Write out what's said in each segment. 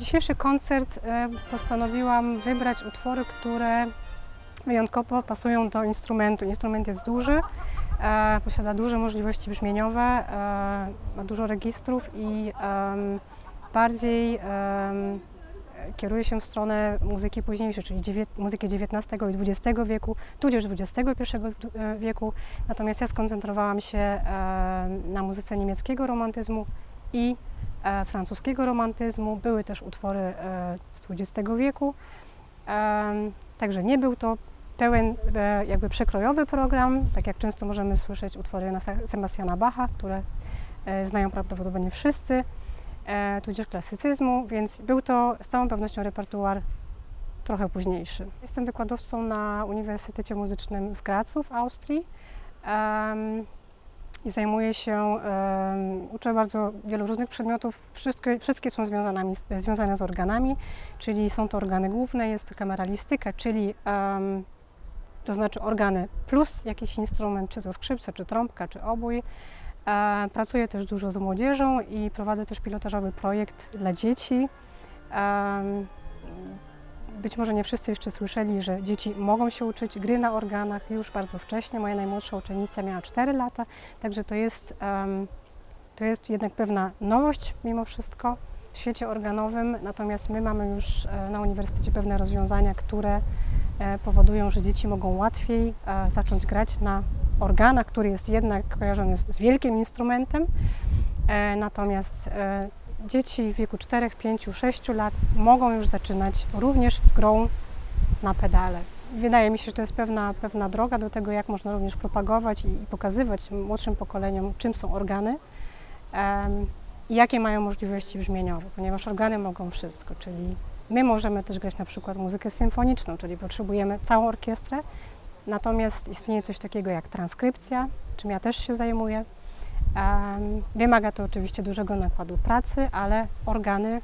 dzisiejszy koncert e, postanowiłam wybrać utwory, które wyjątkowo pasują do instrumentu. Instrument jest duży, e, posiada duże możliwości brzmieniowe, e, ma dużo registrów i bardziej kieruje się w stronę muzyki późniejszej, czyli muzyki XIX i XX wieku, tudzież XXI wieku. Natomiast ja skoncentrowałam się na muzyce niemieckiego romantyzmu i francuskiego romantyzmu. Były też utwory e, z XX wieku. Em, Także nie był to pełen e, jakby przekrojowy program, tak jak często możemy słyszeć utwory Sebastiana Bacha, które e, znają prawdopodobnie wszyscy, e, tudzież klasycyzmu, więc był to z całą pewnością repertuar trochę późniejszy. Jestem wykładowcą na Uniwersytecie Muzycznym w Gracu w Austrii. I zajmuję się, uczę bardzo wielu różnych przedmiotów. Wszystkie, wszystkie są związane, związane z organami, czyli są to organy główne, jest to kameralistyka, czyli to znaczy organy plus jakiś instrument, czy to skrzypce, czy trąbka, czy obój. E, pracuję też dużo z młodzieżą i prowadzę też pilotażowy projekt dla dzieci. Być może nie wszyscy jeszcze słyszeli, że dzieci mogą się uczyć gry na organach już bardzo wcześnie. Moja najmłodsza uczennica miała 4 lata, także to jest, to jest jednak pewna nowość mimo wszystko w świecie organowym. Natomiast my mamy już e, na uniwersytecie pewne rozwiązania, które e, powodują, że dzieci mogą łatwiej e, zacząć grać na organach, który jest jednak kojarzony z, wielkim instrumentem. Natomiast dzieci w wieku 4, 5, 6 lat mogą już zaczynać również z grą na pedale. Wydaje mi się, że to jest pewna, pewna droga do tego, jak można również propagować i, pokazywać młodszym pokoleniom, czym są organy em, i jakie mają możliwości brzmieniowe, ponieważ organy mogą wszystko, czyli my możemy też grać na przykład muzykę symfoniczną, czyli potrzebujemy całą orkiestrę, natomiast istnieje coś takiego jak transkrypcja, czym ja też się zajmuję, Wymaga to oczywiście dużego nakładu pracy, ale organy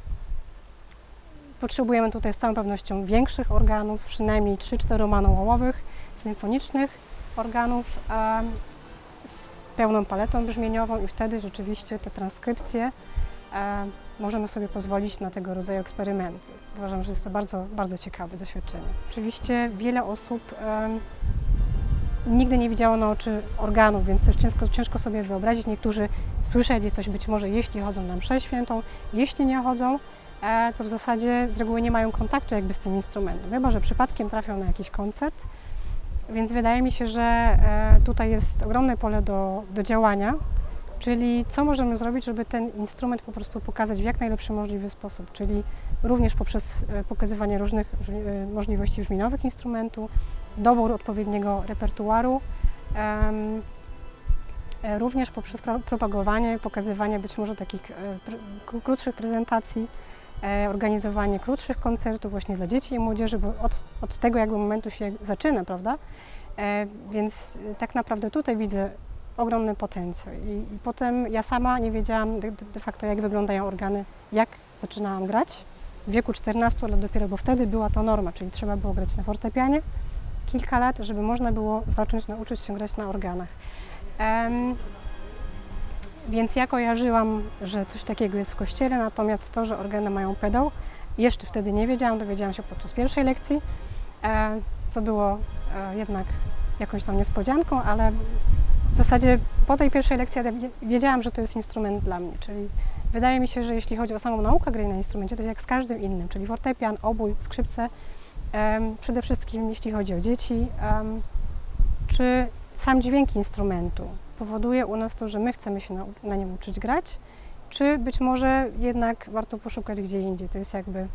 potrzebujemy tutaj z całą pewnością większych organów, przynajmniej 3-4 manuałowych, symfonicznych organów z pełną paletą brzmieniową i wtedy rzeczywiście te transkrypcje em, możemy sobie pozwolić na tego rodzaju eksperymenty. Uważam, że jest to bardzo, bardzo ciekawe doświadczenie. Oczywiście wiele osób nigdy nie widziało na oczy organów, więc też ciężko, ciężko sobie wyobrazić. Niektórzy słyszeli coś być może, jeśli chodzą na mszę świętą, jeśli nie chodzą, e, to w zasadzie z reguły nie mają kontaktu jakby z tym instrumentem, chyba że przypadkiem trafią na jakiś koncert. Więc wydaje mi się, że e, tutaj jest ogromne pole do, do działania, czyli co możemy zrobić, żeby ten instrument po prostu pokazać w jak najlepszy możliwy sposób, czyli również poprzez e, pokazywanie różnych możliwości brzmieniowych instrumentu, dobór odpowiedniego repertuaru, e, również poprzez pro- propagowanie, pokazywanie być może takich e, krótszych prezentacji, e, organizowanie krótszych koncertów właśnie dla dzieci i młodzieży, bo od, od tego jakby momentu się zaczyna, prawda? Więc tak naprawdę tutaj widzę ogromny potencjał I, i potem ja sama nie wiedziałam de, de facto jak wyglądają organy, jak zaczynałam grać w wieku 14 lat dopiero, bo wtedy była to norma, czyli trzeba było grać na fortepianie, kilka lat, żeby można było zacząć nauczyć się grać na organach. Więc ja kojarzyłam, że coś takiego jest w kościele, natomiast to, że organy mają pedał, jeszcze wtedy nie wiedziałam, dowiedziałam się podczas pierwszej lekcji, e, co było e, jednak jakąś tam niespodzianką, ale w zasadzie po tej pierwszej lekcji wiedziałam, że to jest instrument dla mnie, czyli wydaje mi się, że jeśli chodzi o samą naukę gry na instrumencie, to jak z każdym innym, czyli fortepian, obój, skrzypce, Przede wszystkim jeśli chodzi o dzieci, czy sam dźwięk instrumentu powoduje u nas to, że my chcemy się na, na nim uczyć grać, czy być może jednak warto poszukać gdzie indziej. To jest jakby,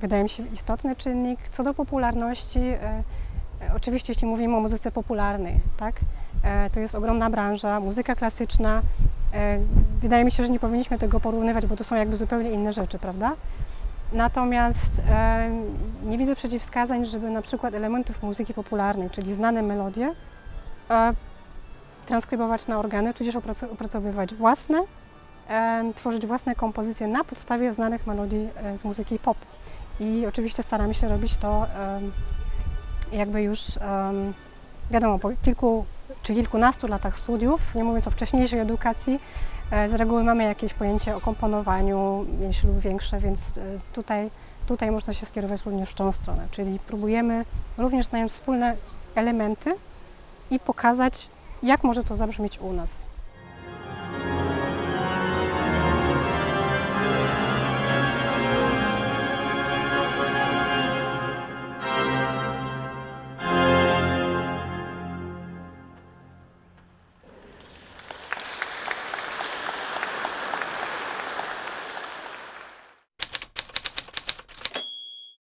wydaje mi się, istotny czynnik. Co do popularności, e, e, oczywiście jeśli mówimy o muzyce popularnej, tak, e, to jest ogromna branża, muzyka klasyczna. Wydaje mi się, że nie powinniśmy tego porównywać, bo to są jakby zupełnie inne rzeczy, prawda? Natomiast nie widzę przeciwwskazań, żeby na przykład elementów muzyki popularnej, czyli znane melodie, e, transkrybować na organy, tudzież opraco- opracowywać własne, tworzyć własne kompozycje na podstawie znanych melodii e, z muzyki pop. I oczywiście staramy się robić to jakby już, wiadomo, po kilku czy kilkunastu latach studiów, nie mówiąc o wcześniejszej edukacji, z reguły mamy jakieś pojęcie o komponowaniu, mniejsze lub większe, więc e, tutaj, tutaj można się skierować również w tą stronę, czyli próbujemy również znając wspólne elementy i pokazać, jak może to zabrzmieć u nas.